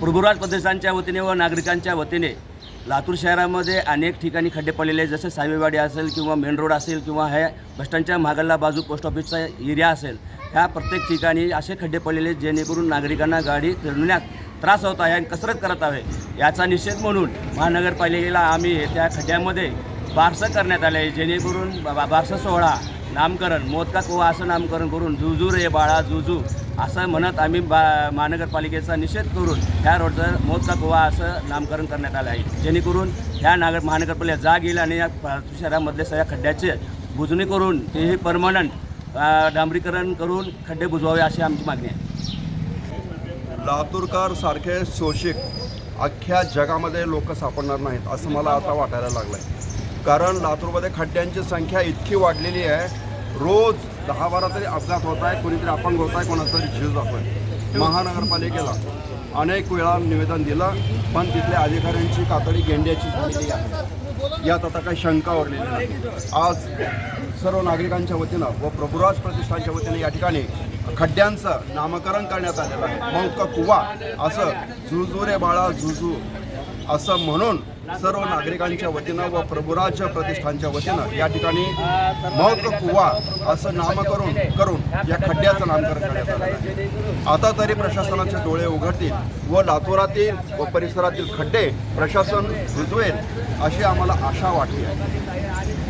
प्रभुराज प्रदेशांच्या वतीने व नागरिकांच्या वतीने लातूर शहरामध्ये अनेक ठिकाणी खड्डे पडलेले जसं जसे असेल किंवा मेन रोड असेल किंवा हे बसस्टँडच्या मागला बाजू पोस्ट ऑफिसचा एरिया असेल ह्या प्रत्येक ठिकाणी असे खड्डे पडलेले जेणेकरून नागरिकांना गाडी फिरण्यात त्रास होत आहे आणि कसरत करत आहे. याचा निषेध म्हणून महानगरपालिकेला आम्ही त्या खड्ड्यामध्ये बारसं करण्यात आलं आहे जेणेकरून बा- बा- बारसं सोहळा नामकरण मोदकात कुवा असं नामकरण करून जुजू रे बाळा जुजू असं म्हणत आम्ही बा महानगरपालिकेचा निषेध करून ह्या रोडचं मोदका कुवा असं नामकरण करण्यात आलं आहे. जेणेकरून ह्या नागर महानगरपालिका जाग येईल आणि या शहरामधले सगळ्या खड्ड्याचे बुजणी करून तेही परमनंट डांबरीकरण करून खड्डे बुजवावे अशी आमची मागणी आहे. लातूरकर सारखे शोषिक अख्ख्या जगामध्ये लोक सापडणार नाहीत असं मला आता वाटायला लागलं आहे कारण लातूरमध्ये खड्ड्यांची संख्या इतकी वाढलेली आहे. रोज दहा बारा तरी अपघात होत आहे कोणीतरी अपंग होत आहे कोणाचा तरी जीव जातो आहे महानगरपालिकेला अनेक वेळा निवेदन दिलं पण तिथल्या अधिकाऱ्यांची कातडी गेंड्याची झालेली आहे. यात आता काही शंका उरलेली नाही. आज सर्व नागरिकांच्या वतीनं व प्रभुराज प्रतिष्ठानच्या वतीनं या ठिकाणी खड्ड्यांचं नामकरण करण्यात आलेलं आहे. मौका कुवा असं झुझू बाळा जुजू असं म्हणून सर्व नागरिकांच्या वतीनं व प्रभुराज प्रतिष्ठानच्या वतीनं या ठिकाणी मौत कुवा असं नामकरण करून या खड्ड्याचं नामकरण करण्यात आलं आहे. आता तरी प्रशासनाचे डोळे उघडतील व लातूरातील व परिसरातील खड्डे प्रशासन रुजवेल अशी आम्हाला आशा वाटली आहे.